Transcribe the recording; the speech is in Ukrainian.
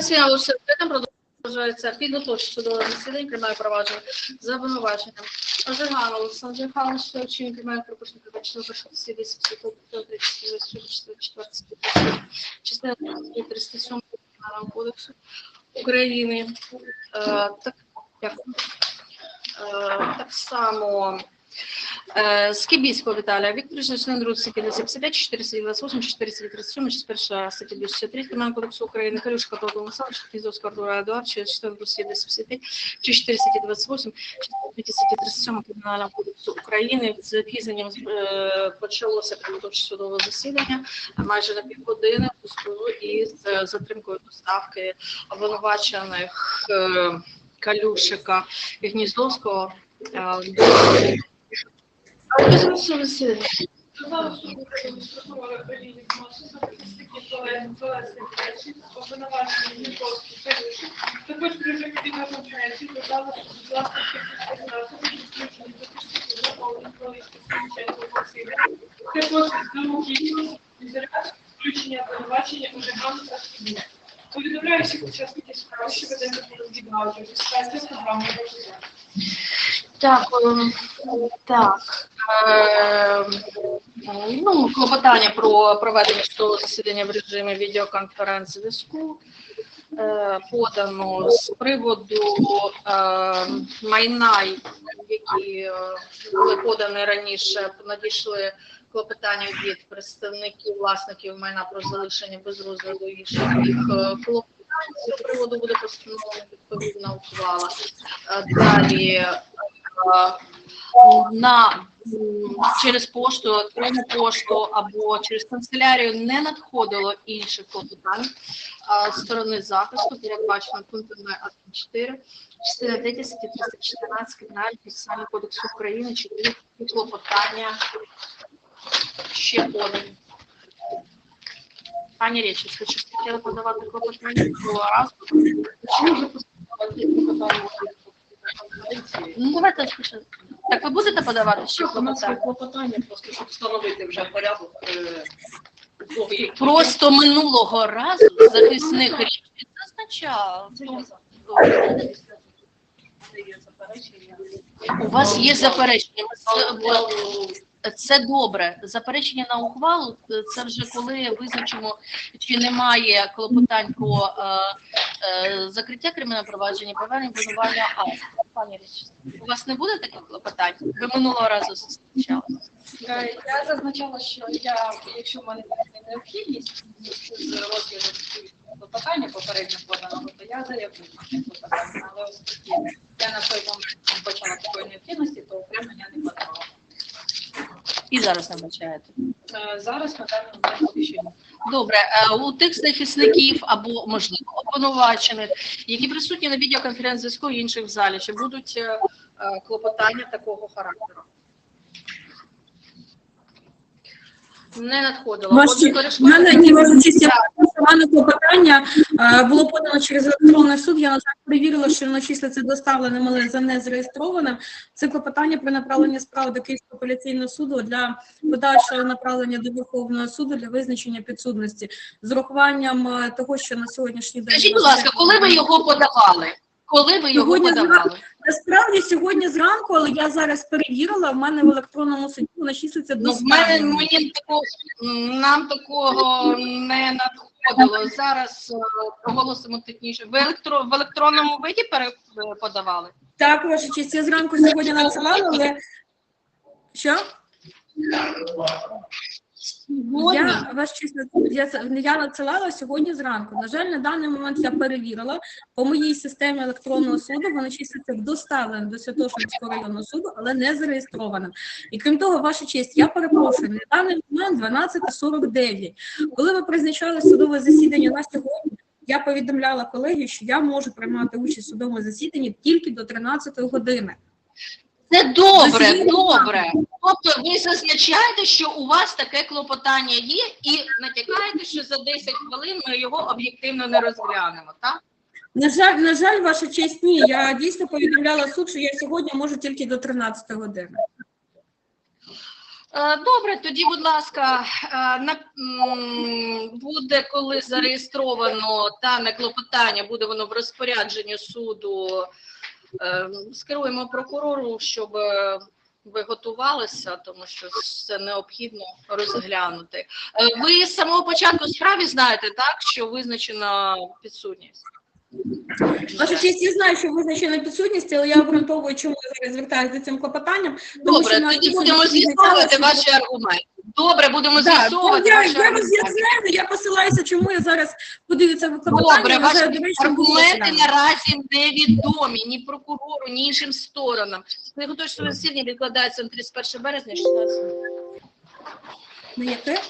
Засідання відкритим продовжується підготовче судове засідання, приймає провадження за обвинуваченням. Ожиган Олександр Михайлович, що вчинив приймає припущення про число першого засідання 34 частина 307 Кримінального кодексу України. Е, Так. Е, Так само Скибіського Віталія Вікторовича, член РУД статті 255, 428, 437, 41 статті 203 Кримінального кодексу України, Карюшка Павло Олександрович, Кізовська Артура Едуардовича, член РУД статті 255, 4 статті 28, 4 статті 37 Кримінального кодексу України. З запізненням е, почалося підготовче судове засідання майже на півгодини у зв'язку із е, затримкою доставки обвинувачених е, Калюшика і Гніздовського е, до а ви зараз засідання. Зараз прокурора Каріни Мосуса, представників колеги Фелесії обвинувачення Дніпровський Карюші, також при режимі відеоконференції додали власних технічних засобів, включені до пішки заповнені Фелесії Сінченко Максима, також до включення обвинувачення у Жигану та Повідомляю всіх учасників справи, що ведемо від аудіо, з програмою «Розгляд». Дякую. Так. Е, ну, клопотання про проведення судового засідання в режимі відеоконференц-зв'язку е, подано з приводу е, майна, які е, були подані раніше, надійшли клопотання від представників власників майна про залишення без розгляду їх їх, е, клопотань. З приводу буде постановлена відповідна ухвала. Е, Далі е, на через пошту, електронну пошту або через канцелярію не надходило інших клопотань з сторони захисту, передбачено пунктами 1.4, частина 3 статті 314 Кримінального процесуального кодексу України, такі клопотання ще подані. Пані Речицька, чи хотіли подавати клопотання другого разу? Чому вже поставити клопотання? Ну, давайте спочатку. Так ви будете подавати ще У нас є клопотання? клопотання, просто щоб встановити вже порядок. е, того, Просто минулого разу захисник річки зазначав. Це я за. Це є заперечення. У вас є заперечення. Це добре. Заперечення на ухвалу це вже коли визначимо, чи немає клопотань про е, е, закриття кримінального провадження, проведення обвинувального акту. Пані Річ, у вас не буде таких клопотань? Ви минулого разу зустрічали. Е, Я зазначала, що я, якщо в мене є необхідність з розгляду клопотання попередньо поданого, то я заявлю клопотання. Але оскільки я на той момент не почала такої необхідності, то окремо я не подавала. І зараз не. Е, Зараз на даний момент ні. Добре, е, у тих захисників або можливо обвинувачених, які присутні на відеоконференц-зв'язку і інших в залі, чи будуть е, клопотання такого характеру? Не надходило. Ваш Отже, честь, перешкода- в мене ні, ваша честь, я мене клопотання було подано через електронний суд. Я на жаль перевірила, що воно числиться доставленим, але за незареєстрованим. Це клопотання про направлення справи до Київського апеляційного суду для подальшого направлення до Верховного суду для визначення підсудності з урахуванням е, того, що на сьогоднішній день Скажіть, будь ласка, коли ви його подавали? Коли ви його Сьогодні подавали? насправді сьогодні зранку, але я зараз перевірила. В мене в електронному суді воно числиться Ну, в мене мені такого нам такого не надходило. Зараз е, проголосимо технічно. Ви електро в електронному виді подавали? Так, ваша честь, я зранку сьогодні надсилала, але що? Я ваш честь, я, я надсилала сьогодні зранку. На жаль, на даний момент я перевірила по моїй системі електронного суду. Воно числиться доставленим до Святошинського районного суду, але не зареєстрованим. І крім того, ваша честь, я перепрошую, на даний момент 12.49. Коли ви призначали судове засідання на сьогодні, я повідомляла колеги, що я можу приймати участь в судовому засіданні тільки до 13 години. Це добре, добре. Тобто ви зазначаєте, що у вас таке клопотання є, і натякаєте, що за 10 хвилин ми його об'єктивно не розглянемо, так? На жаль, на жаль, ваша честь, ні. Я дійсно повідомляла суд, що я сьогодні можу тільки до 13 години. Е, Добре, тоді, будь ласка, е, на, м, буде, коли зареєстровано дане клопотання, буде воно в розпорядженні суду. Е, Скеруємо прокурору, щоб е, ви готувалися, тому що це необхідно розглянути. Е, Ви з самого початку справі знаєте, так, що визначена підсудність? Ваша честь, я знаю, що визначена підсудність, але я обґрунтовую, чому я зараз звертаюся за цим клопотанням. тому Добре, що на тоді будемо з'ясовувати ваші аргументи. Добре, будемо Да, з'ясовувати я, ваші я аргументи. роз'ясняю, я посилаюся, чому я зараз подивіться в клопотання. Добре, вважаю ваші доречним аргументи розглянути. наразі невідомі ні прокурору, ні іншим сторонам. Книготочне засідання відкладається на 31 березня 16 На яке?